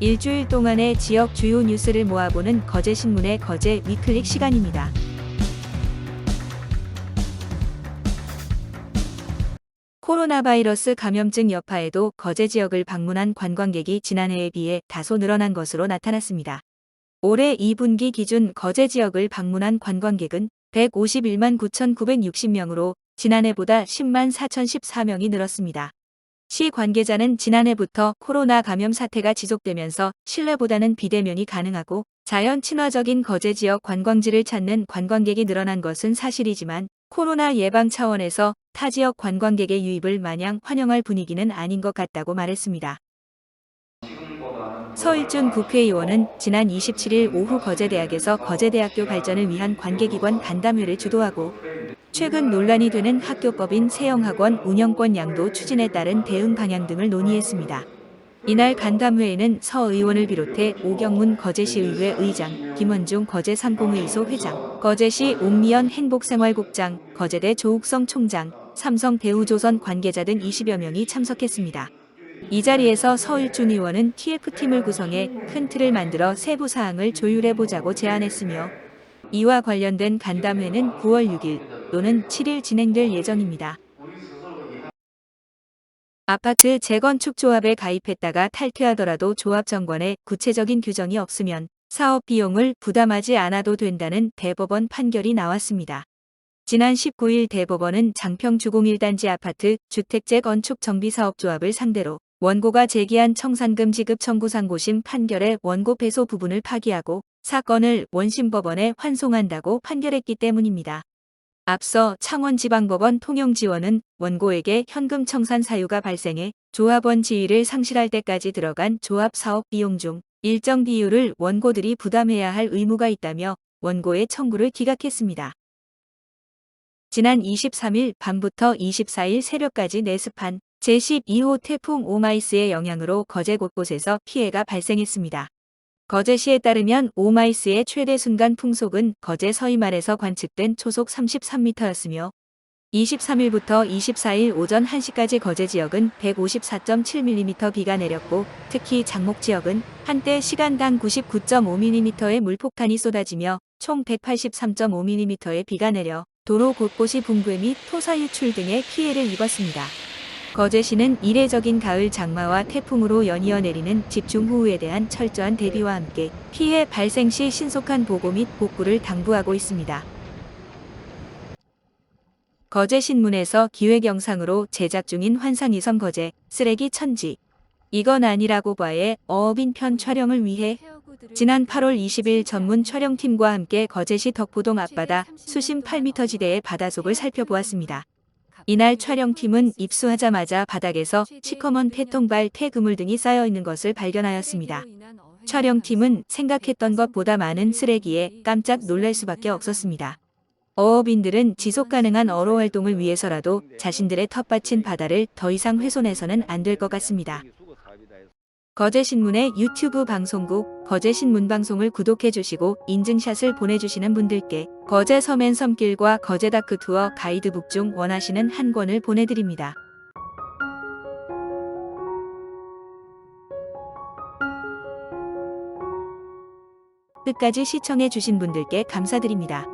일주일 동안의 지역 주요 뉴스를 모아보는 거제 신문의 거제 위클릭 시간입니다. 코로나 바이러스 감염증 여파에도 거제 지역을 방문한 관광객이 지난해에 비해 다소 늘어난 것으로 나타났습니다. 올해 2분기 기준 거제 지역을 방문한 관광객은 151만 9,960명으로 지난해보다 10만 4,014명이 늘었습니다. 시 관계자는 지난해부터 코로나 감염 사태가 지속되면서 실내보다는 비대면이 가능하고 자연 친화적인 거제 지역 관광지를 찾는 관광객이 늘어난 것은 사실이지만 코로나 예방 차원에서 타 지역 관광객의 유입을 마냥 환영할 분위기는 아닌 것 같다고 말했습니다. 서일준 국회의원은 지난 27일 오후 거제대학에서 거제대학교 발전을 위한 관계기관 간담회를 주도하고 최근 논란이 되는 학교법인 세영학원 운영권 양도 추진에 따른 대응 방향 등을 논의했습니다. 이날 간담회에는 서 의원을 비롯해 오경문 거제시의회 의장, 김원중 거제상공회의소 회장, 거제시 옥미연 행복생활국장, 거제대 조욱성 총장, 삼성 대우조선 관계자 등 20여 명이 참석했습니다. 이 자리에서 서울준 의원은 TF팀을 구성해 큰 틀을 만들어 세부 사항을 조율해 보자고 제안했으며 이와 관련된 간담회는 9월 6일 또는 7일 진행될 예정입니다. 아파트 재건축 조합에 가입했다가 탈퇴하더라도 조합 정관에 구체적인 규정이 없으면 사업 비용을 부담하지 않아도 된다는 대법원 판결이 나왔습니다. 지난 19일 대법원은 장평 주공 1단지 아파트 주택재 건축 정비사업조합을 상대로 원고가 제기한 청산금 지급 청구 상고심 판결의 원고 패소 부분을 파기하고 사건을 원심법원에 환송한다고 판결했기 때문입니다. 앞서 창원지방법원 통영지원은 원고에게 현금 청산 사유가 발생해 조합원 지위를 상실할 때까지 들어간 조합 사업 비용 중 일정 비율을 원고들이 부담해야 할 의무가 있다며 원고의 청구를 기각했습니다. 지난 23일 밤부터 24일 새벽까지 내습한 제12호 태풍 오마이스의 영향으로 거제 곳곳에서 피해가 발생했습니다. 거제시에 따르면 오마이스의 최대 순간 풍속은 거제 서이말에서 관측된 초속 33m였으며 23일부터 24일 오전 1시까지 거제 지역은 154.7mm 비가 내렸고 특히 장목 지역은 한때 시간당 99.5mm의 물폭탄이 쏟아지며 총 183.5mm의 비가 내려 도로 곳곳이 붕괴 및 토사 유출 등의 피해를 입었습니다. 거제시는 이례적인 가을 장마와 태풍으로 연이어 내리는 집중호우에 대한 철저한 대비와 함께 피해 발생 시 신속한 보고 및 복구를 당부하고 있습니다. 거제신문에서 기획 영상으로 제작 중인 환상이성 거제 쓰레기 천지 이건 아니라고 봐의 어업인 편 촬영을 위해 지난 8월 20일 전문 촬영팀과 함께 거제시 덕포동 앞바다 수심 8m 지대의 바다속을 살펴보았습니다. 이날 촬영팀은 입수하자마자 바닥에서 시커먼 폐통발 폐그물 등이 쌓여 있는 것을 발견하였습니다. 촬영팀은 생각했던 것보다 많은 쓰레기에 깜짝 놀랄 수밖에 없었습니다. 어업인들은 지속 가능한 어로 활동을 위해서라도 자신들의 텃밭인 바다를 더 이상 훼손해서는 안 될 것 같습니다. 거제신문의 유튜브 방송국 거제신문 방송을 구독해 주시고 인증샷을 보내주시는 분들께 거제 서맨 섬길과 거제 다크 투어 가이드북 중 원하시는 한 권을 보내드립니다. 끝까지 시청해 주신 분들께 감사드립니다.